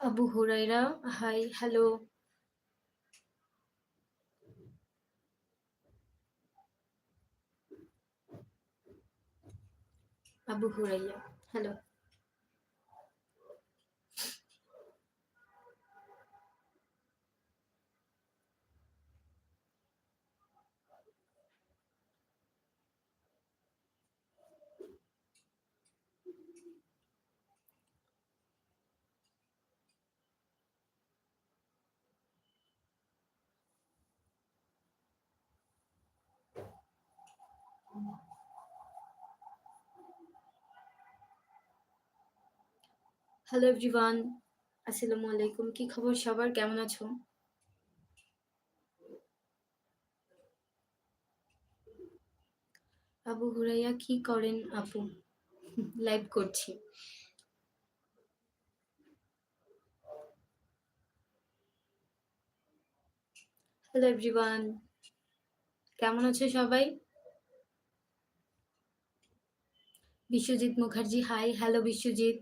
Abu Huraira hi hello. Abu Huraira hello. Hello everyone আসসালামু আলাইকুম কি খবর সবার? কেমন আছো? আবু হুরাইয়া কি করেন আপু? লাইভ করছি। হ্যালো এভরিওয়ান কেমন আছো সবাই? Biswajit Mukherjee, hi, hello Biswajit.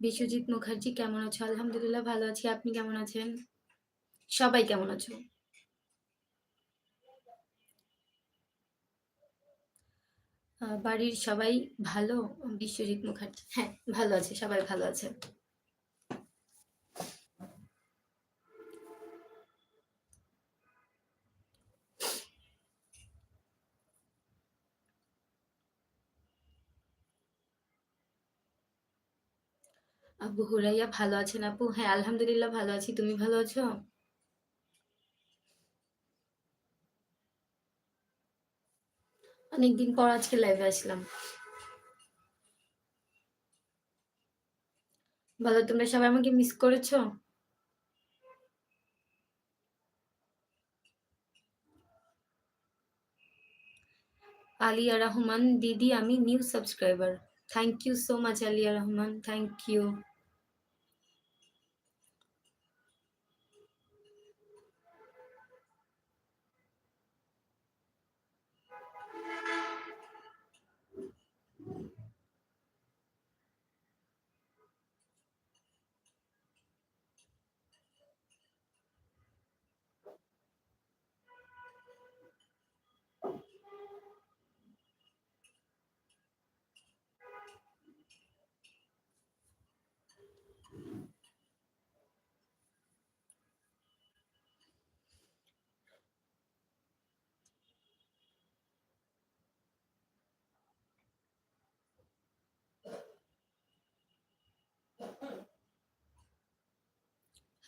Biswajit Mukherjee, কেমন আছো? আলহামদুলিল্লাহ ভালো আছি। আপনি কেমন আছেন? সবাই কেমন আছো? বাড়ির সবাই ভালো? বিশ্বজিৎ মুখার্জি হ্যাঁ ভালো আছে, সবাই ভালো আছে। আবু হুরাইয়া ভালো আছেন আপু? হ্যাঁ আলহামদুলিল্লাহ ভালো আছি। তুমি ভালো আছো? অনেকদিন পর আজকে লাইভে আসলাম। বলো তোমরা সবাই আমাকে মিস করেছ? আলিয়া রহমান, দিদি, আমি new subscriber Thank you so much, Ali Rahman. Thank you.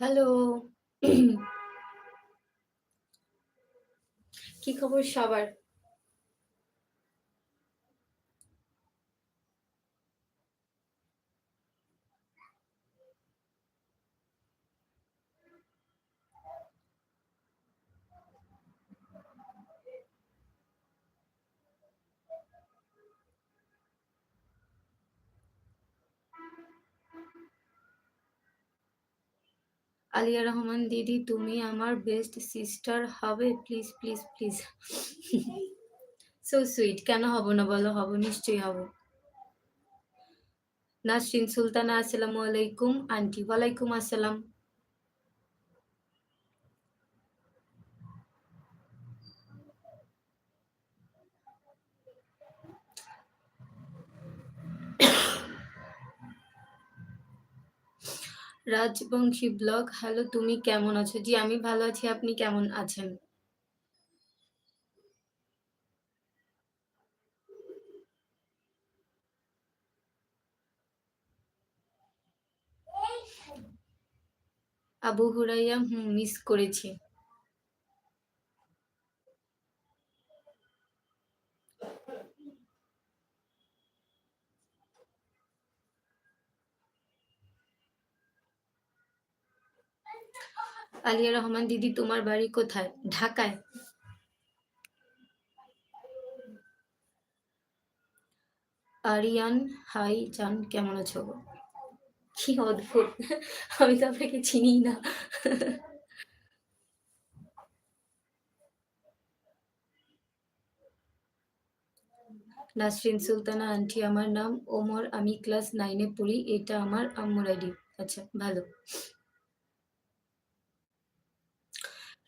Hello. কি খবর সবার? আলিয়া রহমান, দিদি, তুমি আমার বেস্ট সিস্টার হবে? Please please please so sweet কেন হব না বলো? হব, নিশ্চয়ই হব। নাসরিন সুলতানা, আসসালামু আলাইকুম। আন্টি, ওয়ালাইকুম আসসালাম। রাজবংশী ব্লগ। হ্যালো, তুমি কেমন আছো? জি, আমি ভালো আছি। আপনি কেমন আছেন? আবু হুরাইয়া হুম মিস করেছি। আলিয়া রহমান, দিদি তোমার বাড়ি কোথায়? ঢাকায়। আরিয়ান, হাই চান কেমন আছো? কি অদ্ভুত। আমি তো আপনাকে চিনি না। নাসরিন সুলতানা, আন্টি আমার নাম, ওমর, আমি ক্লাস নাইনে পড়ি, এটা আমার আম্মুর আইডি। আচ্ছা ভালো।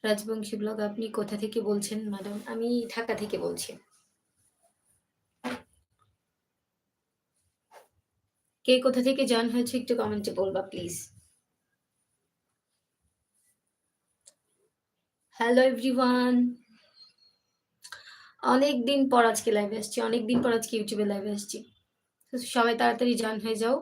রাজবংশী ব্লগ আপনি কোথা থেকে বলছেন, ম্যাডাম? আমি ঢাকা থেকে বলছি। কে কোথা থেকে জয়েন হয়েছে একটু কমেন্টে বলবা, প্লিজ। Hello everyone. অনেক দিন পর আজকে লাইভে আসছি, অনেক দিন পর আজকে ইউটিউবে লাইভে আসছি। সবাই তাড়াতাড়ি জয়েন হয়ে যাও।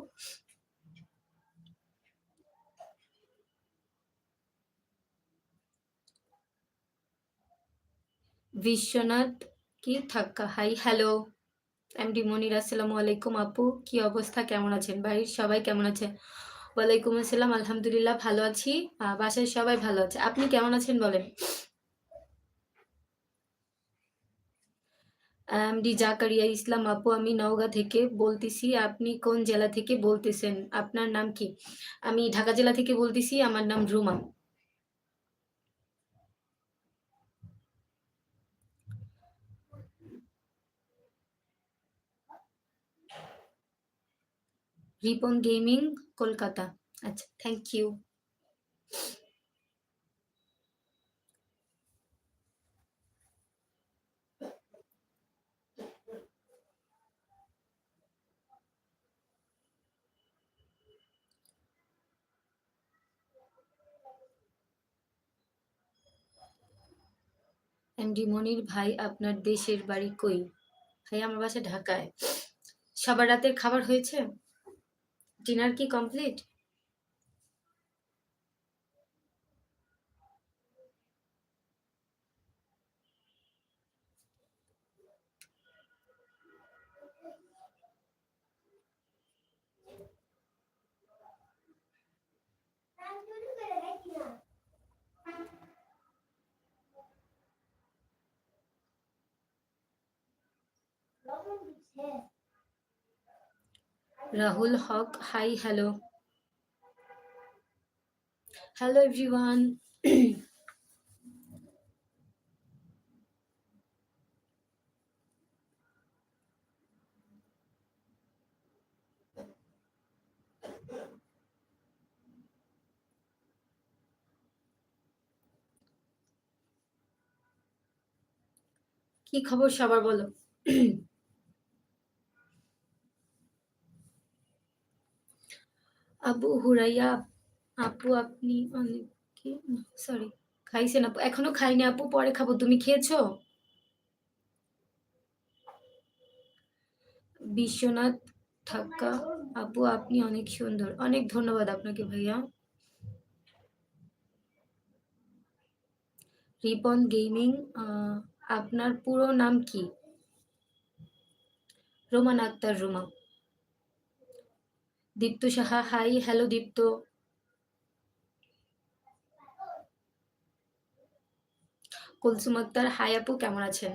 বিশ্বনাথ কি থাক্কা হাই হ্যালো এমডি মনির, আসসালামু আলাইকুম আপু, কি অবস্থা? কেমন আছেন? বাড়ির সবাই কেমন আছে? ওয়ালাইকুম আসসালাম, আলহামদুলিল্লাহ ভালো আছি। বাসায় সবাই ভালো আছে। আপনি কেমন আছেন বলেন? এমডি জাকারিয়া ইসলাম আপু, আমি নওগাঁ থেকে বলতেছি, আপনি কোন জেলা থেকে বলতেছেন? আপনার নাম কি? আমি ঢাকা জেলা থেকে বলতেছি, আমার নাম রুমা। রিপন গেমিং কলকাতা আচ্ছা থ্যাংক ইউ এমডি মনির ভাই, আপনার দেশের বাড়ি কই? ভাই, আমার বাসা ঢাকায়। সবার রাতের খাবার হয়েছে? ডিনার কি complete Rahul Haque hi hello hello everyone কি খবর সবার বলো? আবু হুরাইয়া, আপু আপনি অনেক সরি খাইছেন আপু। এখনও খাইনি আপু, পরে খাব। তুমি খেয়েছো? বিশ্বনাথ ঠাক্কা আপু, আপনি অনেক সুন্দর। অনেক ধন্যবাদ আপনাকে ভাইয়া। রিপন গেমিং আপনার পুরো নাম কি? Roman Akter Roma. Dipto Saha, hi, hello Dipto. Kulsum Akter, hi আপু, কেমন আছেন?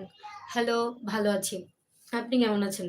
হ্যালো, ভালো আছি। আপনি কেমন আছেন?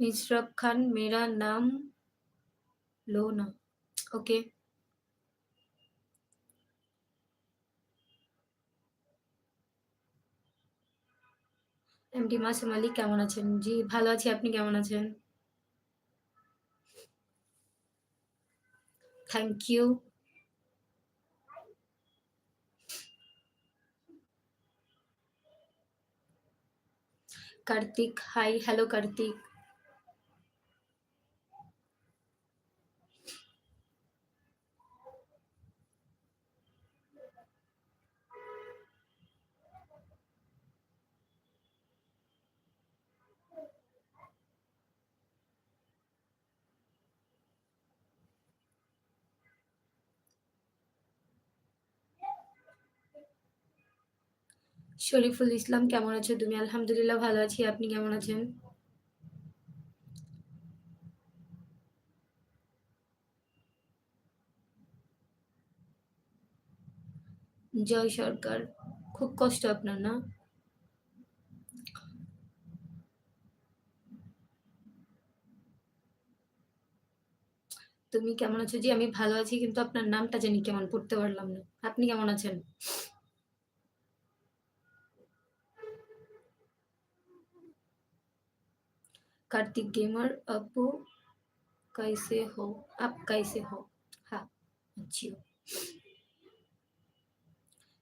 ইশরাক খান মেরা নাম লোনা ওকে এমডি মাসুম আলী কেমন আছেন? জি, ভালো আছি। আপনি কেমন আছেন? Thank you Kartik hi hello Kartik Shariful Islam কেমন আছো তুমি? আলহামদুলিল্লাহ ভালো আছি। আপনি কেমন আছেন? জয় সরকার। খুব কষ্ট আপনার না? তুমি কেমন আছো? জি, আমি ভালো আছি কিন্তু আপনার নামটা জানি কেমন পড়তে পারলাম না। আপনি কেমন আছেন? कार्तिक गेमर আপু कैसे हो? आप कैसे हो? हाँ, अच्छी हो।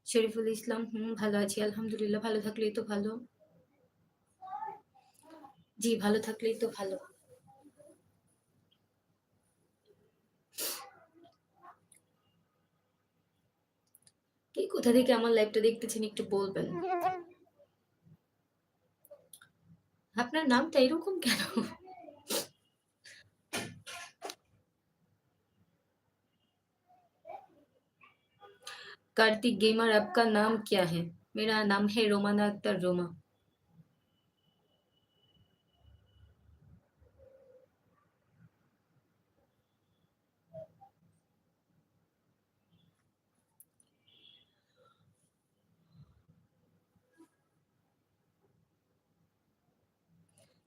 শরীফুল ইসলাম হুম, ভালো আছি আলহামদুলিল্লাহ। ভালো থাকলেই তো ভালো। জি, ভালো থাকলেই তো ভালো। কে কোথা থেকে আমার লাইভটা দেখতেছেন একটু বলবেন? আপনার নামটা এরকম কেন? कार्तिक गेमर आपका नाम क्या है? मेरा नाम है Romana Akhtar Roma.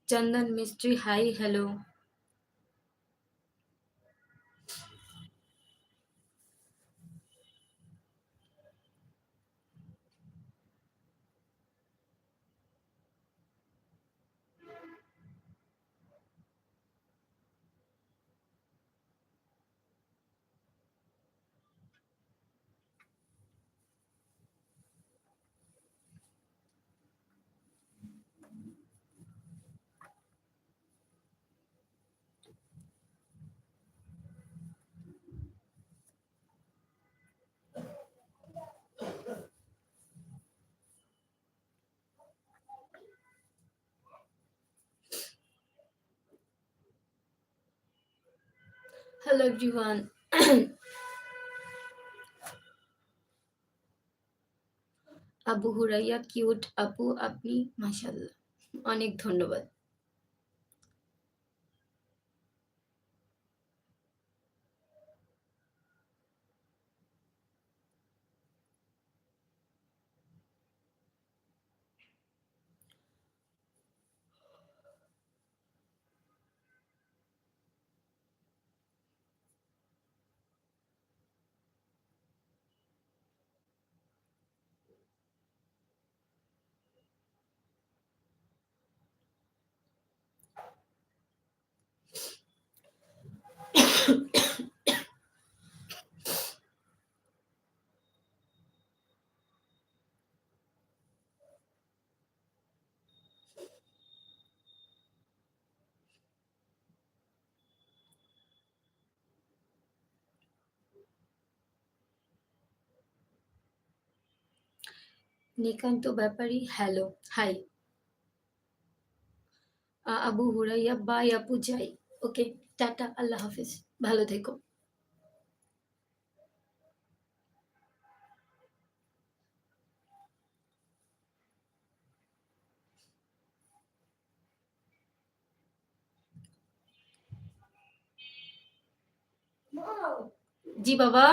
Chandan Mistri hi hello hello everyone. Abu Hurayra cute আপু আপনি মাসাল্লাহ অনেক ধন্যবাদ। Nikanta Bepari hello hi Abu Hurayra bye আপু যাই ওকে টাটা আল্লাহ হাফিজ ভালো থেকো জি বাবা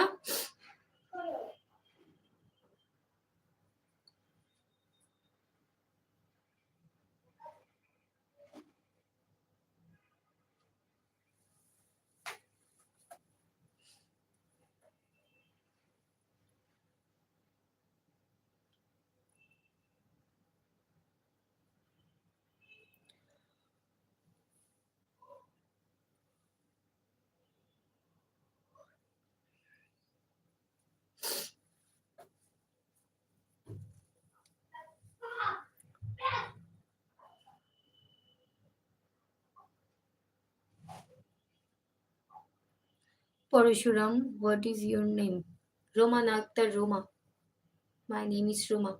Parashuram, what is your name? Roma Nakta Roma. My name is Roma.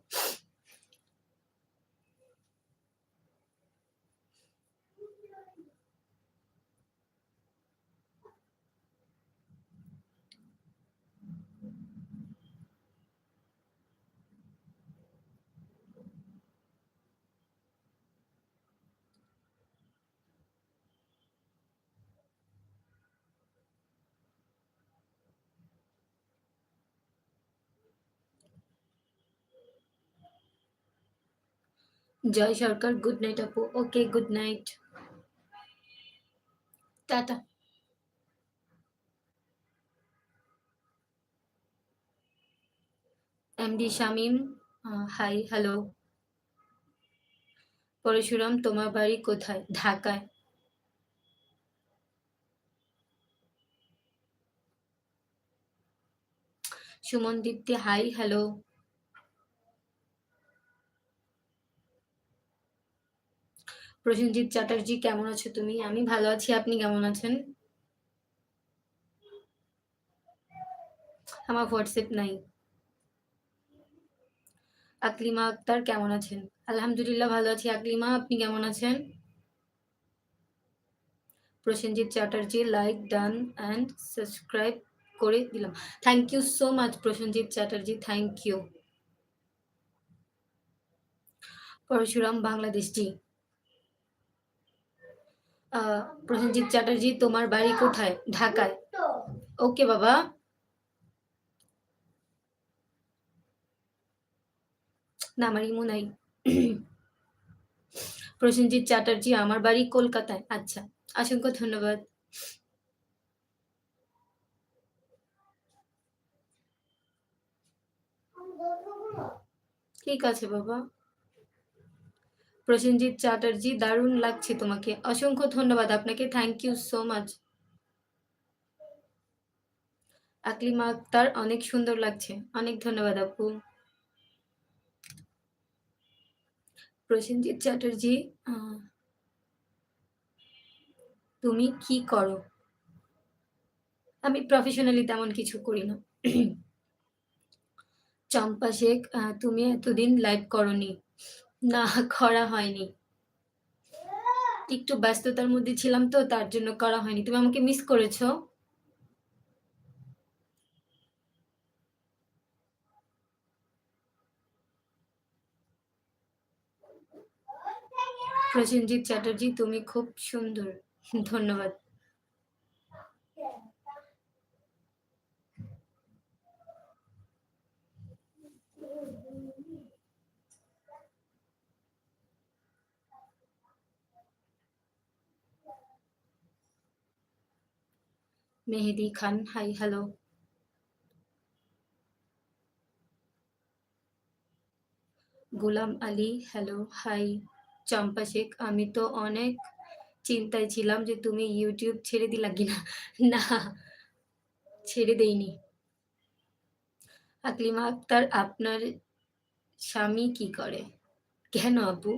Joy Sarkar, good night আপু। Okay, good night. Tata. MD Shamim hi, hello. Parshuram, তোমার বাড়ি কোথায়? ঢাকায়। Suman Dipti hi, hello. Prosenjit Chatterjee, কেমন আছো তুমি? আমি ভালো আছি, আপনি কেমন আছেন? আমার হোয়াটসঅ্যাপ নাই। আকলিমা আক্তার, কেমন আছেন? আলহামদুলিল্লাহ ভালো আছি। আকলিমা, আপনি কেমন আছেন? Prosenjit Chatterjee like done and subscribe করে দিলাম। Thank you so much Prosenjit Chatterjee thank you Parshuram Bangladesh ji Prosenjit Chatterjee, তোমার বাড়ি কোথায়? ঢাকায়। ওকে, বাবা। না, আমার ইমো নাই। প্রসেনজিৎ চ্যাটার্জি, আমার বাড়ি কলকাতায়। আচ্ছা অসংখ্য ধন্যবাদ। ঠিক আছে, বাবা। প্রসেনজিৎ চ্যাটার্জি, দারুণ লাগছে তোমাকে। অসংখ্য ধন্যবাদ আপনাকে। Thank you so much Aklima Akter, অনেক সুন্দর লাগছে। অনেক ধন্যবাদ আপু। প্রসেনজিৎ চ্যাটার্জি তুমি কি করো? আমি প্রফেশনালি তেমন কিছু করি না। চম্পা শেখ তুমি এতদিন লাইভ করনি। না, করা হয়নি। একটু ব্যস্ততার মধ্যে ছিলাম তো, তার জন্য করা হয়নি। তুমি আমাকে মিস করেছ। প্রসেনজিৎ চ্যাটার্জি, তুমি খুব সুন্দর। ধন্যবাদ। Mehedi Khan hi hello Golam Ali hello hi Champa Sheikh, আমি তো অনেক চিন্তায় ছিলাম যে তুমি ইউটিউব ছেড়ে দিলা কিনা। না, ছেড়ে দেইনি। আকলিমা আক্তার, আপনার স্বামী কি করে? কেন আপু?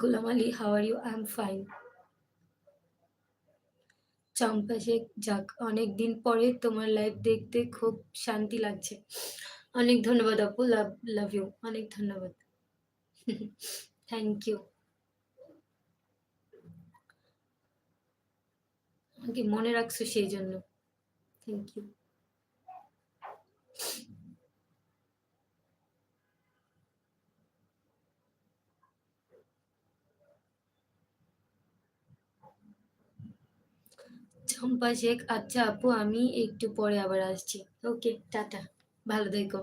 Golam Ali how are you I am fine Champa Sheikh যাক অনেক দিন পরে তোমার লাইভ দেখতে খুব শান্তি লাগছে। অনেক ধন্যবাদ আপু লাভ লাভ ইউ অনেক ধন্যবাদ। থ্যাংক ইউ আমাকে মনে রাখছো সেই জন্য। থ্যাংক ইউ চম্পা শেখ আচ্ছা আপু আমি একটু পরে আবার আসছি। Okay tata. ভালো থেকো।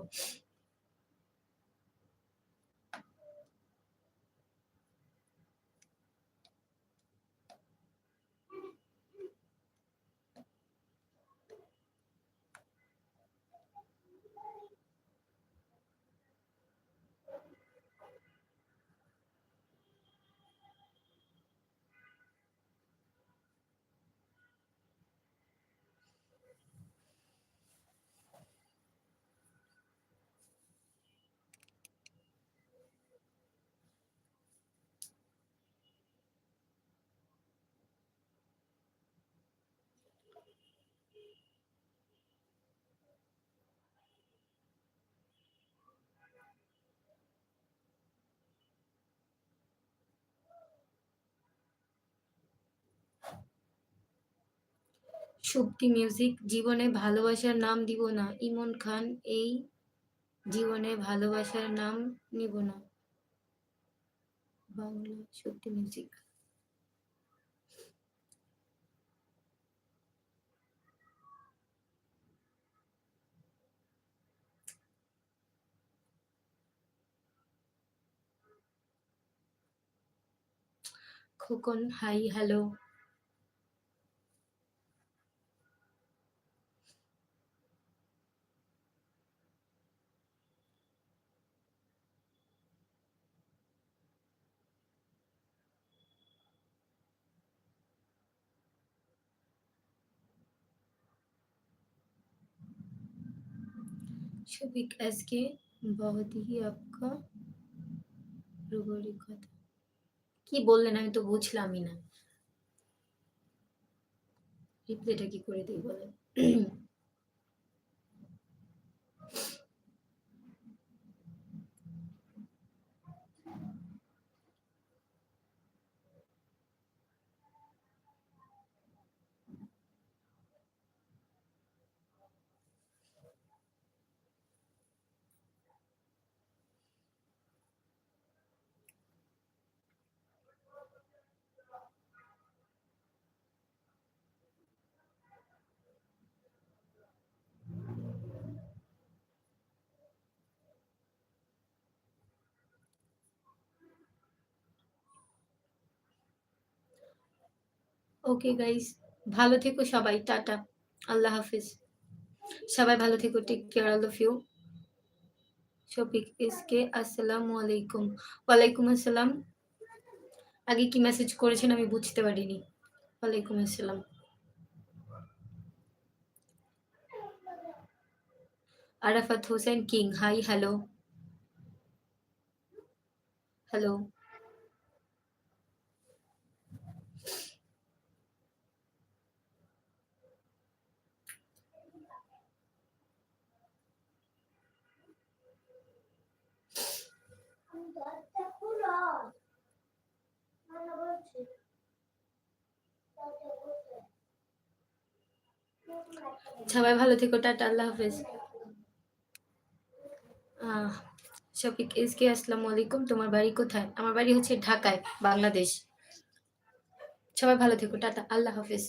শক্তি মিউজিক জীবনে ভালোবাসার নাম দিব না। ইমন খান, এই জীবনে ভালোবাসার নাম নিব না। Bangla Shakti music Khokon hi hello Shafiq S के बहुत ही आपका রুবরি কথা কি বললেন আমি তো বুঝলামই না রিপ্লাইটা কি করে দিই বলেন ওকে গাইস ভালো থেকো সবাই। টাটা। আল্লাহ হাফিজ। সবাই ভালো থেকো। Take care all of you Shafiq S K আসসালামু আলাইকুম। ওয়ালাইকুম আসসালাম। আগে কি মেসেজ করেছেন আমি বুঝতে পারিনি। ওয়ালাইকুম আসসালাম। Arafat Hossain king hi hello hello সবাই ভালো থেকো, টাটা, আল্লাহ হাফেজ। শফিক, এস কে, আসসালামু আলাইকুম। তোমার বাড়ি কোথায়? আমার বাড়ি হচ্ছে ঢাকায়, বাংলাদেশ। সবাই ভালো থেকো, টাটা, আল্লাহ হাফেজ।